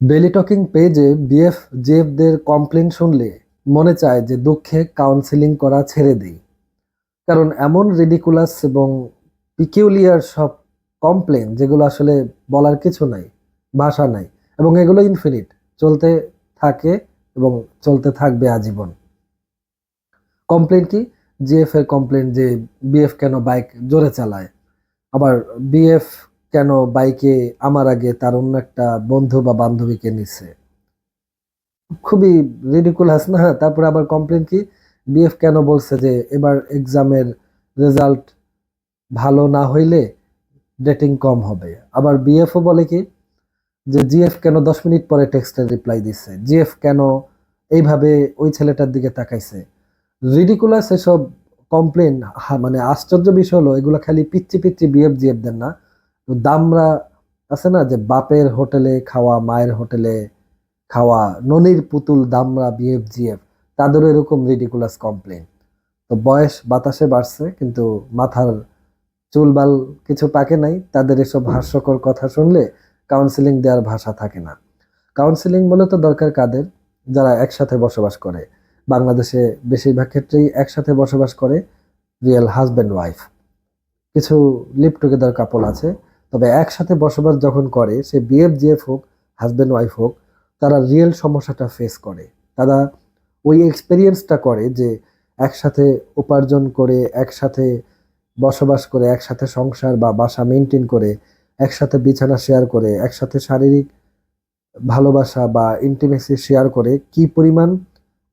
Daily talking পেজে BF জেএফদের complain শুনলে মনে চায় যে দুঃখে কাউন্সিলিং করা ছেড়ে দিই। কারণ এমন রিডিকুলাস এবং পিকিউলিয়ার সব কমপ্লেন যেগুলো আসলে বলার কিছু নাই, ভাষা নাই এবং এগুলো ইনফিনিট চলতে থাকে এবং চলতে থাকবে আজীবন। কমপ্লেন কি? জিএফ এর কমপ্লেন যে বিএফ কেন বাইক জোরে চালায়। আবার বিএফ কেন বাইকে আমার আগে তার অন্য একটা বন্ধু বা বান্ধবীকে নিছে? খুবই রিডিকুলাস না? তারপরে আবার কমপ্লেন কি? বিএফ কেন বলছে যে এবার এক্সামের রেজাল্ট ভালো না হইলে ডেটিং কম হবে? আবার বিএফও বলে কি? যে জিএফ কেন দশ মিনিট পরে টেক্সটের রিপ্লাই দিচ্ছে জিএফ কেন এইভাবে ওই ছেলেটার দিকে তাকাইছে? রিডিকুলাস এসব কমপ্লেন মানে আশ্চর্য বিষয় হলো, এগুলো খালি পিচ্ছি পিচ্ছি বিএফ জিএফ দেন না। তো দামরা আছে না যে বাপের হোটেলে খাওয়া, মায়ের হোটেলে খাওয়া, ননির পুতুল দামরা বিএফ জিএফ তাদেরও এরকম রিডিকুলাস কমপ্লেন তো বয়স বাতাসে বাড়ছে, কিন্তু মাথার চুলবাল কিছু পাকে নাই, তাদের এসব হাস্যকর কথা শুনলে কাউন্সিলিং দেওয়ার ভাষা থাকে না। কাউন্সিলিং মূলত দরকার কাদের? যারা একসাথে বসবাস করে। বাংলাদেশে বেশিরভাগ ক্ষেত্রেই একসাথে বসবাস করে রিয়েল হাজব্যান্ড ওয়াইফ কিছু লিভ টুগেদার কাপল আছে তবে একসাথে বসবাস যখন করে, সে বিএফ জিএফ হোক হাজব্যান্ড ওয়াইফ হোক, তারা রিয়েল সমস্যাটা ফেস করে। তারা ওই এক্সপেরিয়েন্সটা করে যে একসাথে উপার্জন করে, একসাথে বসবাস করে, একসাথে সংসার বা বাসা মেনটেন করে, একসাথে বিছানা শেয়ার করে, একসাথে শারীরিক ভালোবাসা বা ইন্টিমেসি শেয়ার করে, কি পরিমাণ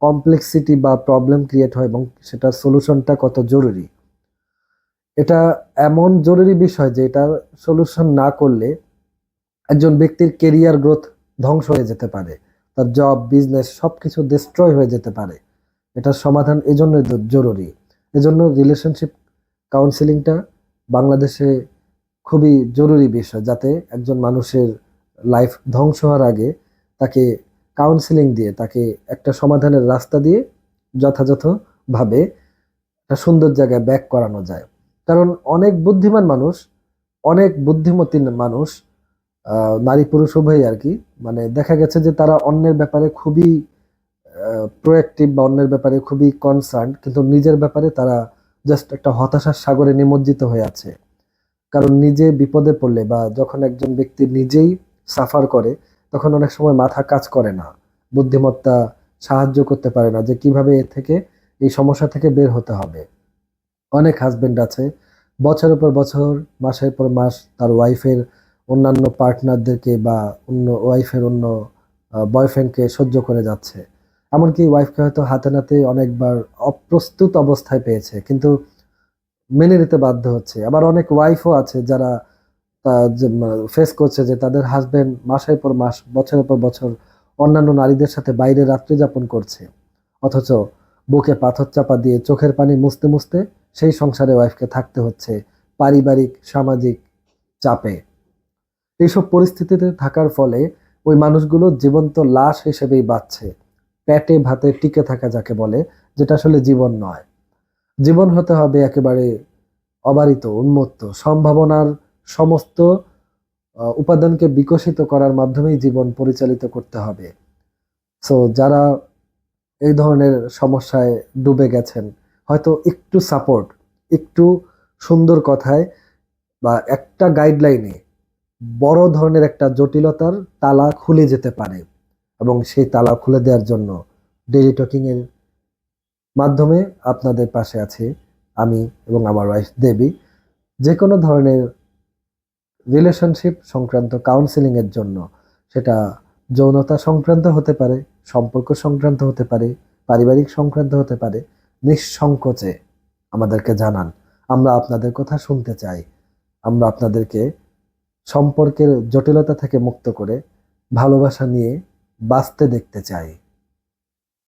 কমপ্লেক্সিটি বা প্রবলেম ক্রিয়েট হয় এবং সেটার সলিউশনটা কত জরুরি? এটা এমন জরুরি বিষয় যে এটা সলিউশন না করলে একজন ব্যক্তির কেরিয়ার গ্রোথ ধ্বংস হয়ে যেতে পারে। তার জব বিজনেস সব কিছু ডিস্ট্রয় হয়ে যেতে পারে। এটা সমাধান এজন্যই জরুরি। এজন্য রিলেশনশিপ কাউন্সিলিংটা বাংলাদেশে খুবই জরুরি বিষয় যাতে একজন মানুষের লাইফ ধ্বংস হওয়ার আগে তাকে কাউন্সিলিং দিয়ে, তাকে একটা সমাধানের রাস্তা দিয়ে যথাযথভাবে একটা সুন্দর জায়গায় ব্যাক করানো যায়। কারণ অনেক বুদ্ধিমান মানুষ, অনেক বুদ্ধিমতী মানুষ নারী পুরুষ উভয়ই আর কি। মানে দেখা গেছে যে তারা অন্যের ব্যাপারে খুবই প্রোয়েক্টিভ বা অন্যের ব্যাপারে খুবই কনসার্ন কিন্তু নিজের ব্যাপারে তারা জাস্ট একটা হতাশার সাগরে নিমজ্জিত হয়ে আছে। কারণ নিজে বিপদে পড়লে বা যখন একজন ব্যক্তি নিজেই সাফার করে, তখন অনেক সময় মাথা কাজ করে না। বুদ্ধিমত্তা সাহায্য করতে পারে না যে কীভাবে এ থেকে, এই সমস্যা থেকে বের হতে হবে। অনেক হাজব্যান্ড আছে। বছরের পর বছর, মাসের পর মাস তার ওয়াইফের অন্যান্য পার্টনারদেরকে বা অন্য ওয়াইফের অন্য বয়ফ্রেন্ডকে সহ্য করে যাচ্ছে। এমনকি ওয়াইফকে হয়তো হাতে নাতে অনেকবার অপ্রস্তুত অবস্থায় পেয়েছে, কিন্তু মেনে নিতে বাধ্য হচ্ছে। আবার অনেক ওয়াইফও আছে যারা ফেস করছে যে তাদের হাজব্যান্ড মাসের পর মাস, বছরের পর বছর অন্যান্য নারীদের সাথে বাইরে রাত্রি যাপন করছে। অথচ বুকে পাথর চাপা দিয়ে চোখের পানি মুছতে মুছতে সেই সংসারে ওয়াইফকে থাকতে হচ্ছে পারিবারিক, সামাজিক চাপে। এইসব পরিস্থিতিতে থাকার ফলে ওই মানুষগুলো জীবন্ত লাশ হিসেবেই বাঁচছে। পেটে ভাতে টিকে থাকা যাকে বলে, যেটা আসলে জীবন নয়। জীবন হতে হবে একেবারে অবারিত, উন্মত্ত। সম্ভাবনার সমস্ত উপাদানকে বিকশিত করার মাধ্যমেই জীবন পরিচালিত করতে হবে। সো যারা এই ধরনের সমস্যায় ডুবে গেছেন হয়তো একটু সাপোর্ট একটু সুন্দর কথায় বা একটা গাইডলাইনে বড় ধরনের একটা জটিলতার তালা খুলে যেতে পারে এবং সেই তালা খুলে দেওয়ার জন্য ডেলি টকিংয়ের মাধ্যমে আপনাদের পাশে আছে আমি এবং আমার ওয়াইফ দেবী। যে কোনো ধরনের রিলেশনশিপ সংক্রান্ত কাউন্সিলিংয়ের জন্য সেটা যৌনতা সংক্রান্ত হতে পারে, সম্পর্ক সংক্রান্ত হতে পারে, পারিবারিক সংক্রান্ত হতে পারে নিঃসংকোচে আমাদেরকে জানান। আমরা আপনাদের কথা শুনতে চাই। আমরা আপনাদেরকে সম্পর্কের জটিলতা থেকে মুক্ত করে ভালোবাসা নিয়ে বাঁচতে দেখতে চাই।